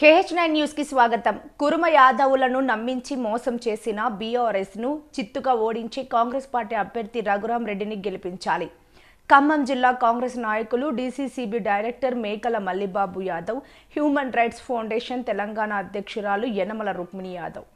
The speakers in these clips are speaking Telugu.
కేహెచ్ నైన్ న్యూస్కి స్వాగతం. కురుమ యాదవులను నమ్మించి మోసం చేసిన బీఆర్ఎస్ను చిత్తుగా ఓడించి కాంగ్రెస్ పార్టీ అభ్యర్థి రఘురాం రెడ్డిని గెలిపించాలి. ఖమ్మం జిల్లా కాంగ్రెస్ నాయకులు DCCB director Mekala Mallibabu Yadav human rights foundation Telangana అధ్యక్షురాలు యనమల రుక్మిణి యాదవ్.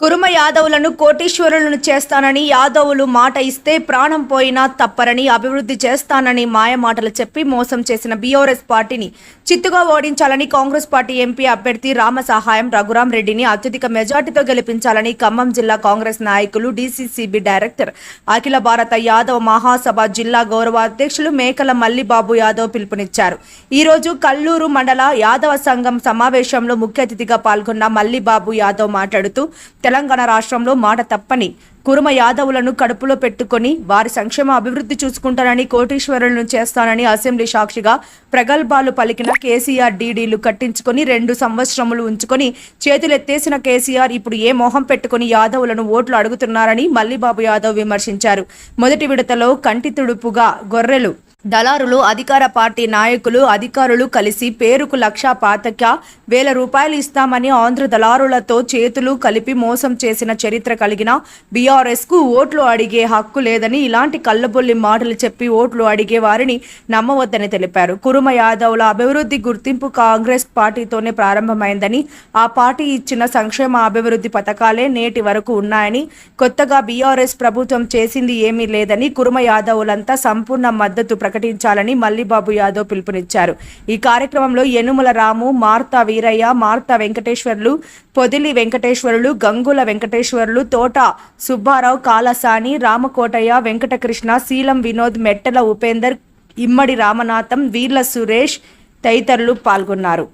కురుమ యాదవులను కోటీశ్వరులను చేస్తానని యాదవులు మాట ఇస్తే ప్రాణం పోయినా తప్పరని అభివృద్ధి చేస్తానని మాయమాటలు చెప్పి మోసం చేసిన బీఆర్ఎస్ పార్టీని చిత్తుగా ఓడించాలని కాంగ్రెస్ పార్టీ ఎంపీ అభ్యర్థి రామ సహాయం రఘురాం రెడ్డిని అత్యధిక మెజార్టీతో గెలిపించాలని ఖమ్మం జిల్లా కాంగ్రెస్ నాయకులు డీసీసీబీ డైరెక్టర్ అఖిల భారత యాదవ్ మహాసభ జిల్లా గౌరవ అధ్యక్షులు మేకల మల్లిబాబు యాదవ్ పిలుపునిచ్చారు. ఈ రోజు కల్లూరు మండల యాదవ సంఘం సమావేశంలో ముఖ్య అతిథిగా పాల్గొన్న మల్లిబాబు యాదవ్ మాట్లాడుతూ తెలంగాణ రాష్ట్రంలో మాట తప్పని కురుమ యాదవులను కడుపులో పెట్టుకొని వారి సంక్షేమ అభివృద్ధి చూసుకుంటానని కోటీశ్వరులను చేస్తానని అసెంబ్లీ సాక్షిగా ప్రగల్భాలు పలికిన కేసీఆర్ డీడీలు కట్టించుకొని రెండు సంవత్సరములు ఉంచుకొని చేతులెత్తేసిన కేసీఆర్ ఇప్పుడు ఏ మోహం పెట్టుకుని యాదవులను ఓట్లు అడుగుతున్నారని మల్లిబాబు యాదవ్ విమర్శించారు. మొదటి విడతలో కంటి తుడుపుగా గొర్రెలు దళారులు అధికార పార్టీ నాయకులు అధికారులు కలిసి పేరుకు లక్షా పాతక వేల రూపాయలు ఇస్తామని ఆంధ్ర దళారులతో చేతులు కలిపి మోసం చేసిన చరిత్ర కలిగిన బీఆర్ఎస్కు ఓట్లు అడిగే హక్కు లేదని ఇలాంటి కళ్ళబొల్లి మాటలు చెప్పి ఓట్లు అడిగే వారిని నమ్మవద్దని తెలిపారు. కురుమ యాదవ్ల అభివృద్ధి గుర్తింపు కాంగ్రెస్ పార్టీతోనే ప్రారంభమైందని ఆ పార్టీ ఇచ్చిన సంక్షేమ అభివృద్ధి పథకాలే నేటి వరకు ఉన్నాయని కొత్తగా బీఆర్ఎస్ ప్రభుత్వం చేసింది ఏమీ లేదని కురుమ యాదవ్లంతా సంపూర్ణ మద్దతు ప్రకటించాలని మల్లిబాబు యాదవ్ పిలుపునిచ్చారు. ఈ కార్యక్రమంలో యనుమల రాము మార్తా వీరయ్య మార్తా వెంకటేశ్వర్లు పొదిలి వెంకటేశ్వరులు గంగుల వెంకటేశ్వర్లు తోట సుబ్బారావు కాలసాని రామకోటయ్య వెంకటకృష్ణ శీలం వినోద్ మెట్టల ఉపేందర్ ఇమ్మడి రామనాథం వీర్ల సురేష్ తదితరులు పాల్గొన్నారు.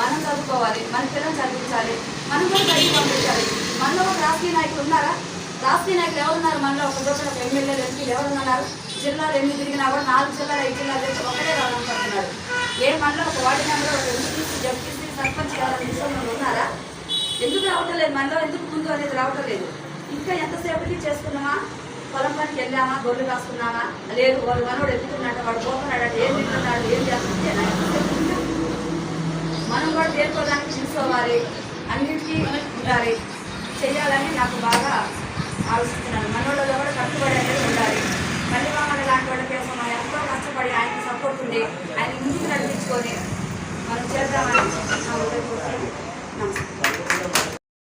మనం చదువుకోవాలి మన పిల్లలు చదివించాలి మనం కూడా బయటికి పంపించాలి. మనలో ఒక రాజకీయ నాయకులు ఉన్నారా? రాజకీయ నాయకులు ఎవరున్నారు? మనలో ఒక రోజున ఎమ్మెల్యేలు ఎంపీలు ఎవరున్నారు? జిల్లాలు ఎన్ని తిరిగినా కూడా నాలుగు జిల్లాలు ఐదు జిల్లాలు తెచ్చి ఒకటే రావాలనుకుంటున్నారు. ఏ మండలం ఒక వార్డు నెంబర్ ఒక ఎంపీసీ జడ్పీసీ సర్పంచ్ కావాలని విషయంలో ఉన్నారా? ఎందుకు రావటం లేదు? మనలో ఎందుకు ముందు అనేది రావటం లేదు. ఇంకా ఎంతసేపటికి చేసుకున్నామా? పొలం పనికి వెళ్ళామా? గొర్రెలు కాసుకున్నామా? లేదు వాడు మనోడు ఎక్కుతున్నాడు వాడు పోతున్నాడు ఏం తింటున్నాడు ఏం చేస్తున్నాడు మనం కూడా దేనికోదానికి తీసుకోవాలి అన్నిటికీ ఉండాలి. చేయాలని నాకు బాగా ఆలోచిస్తున్నాను. మనోళ్ళలో Namaste.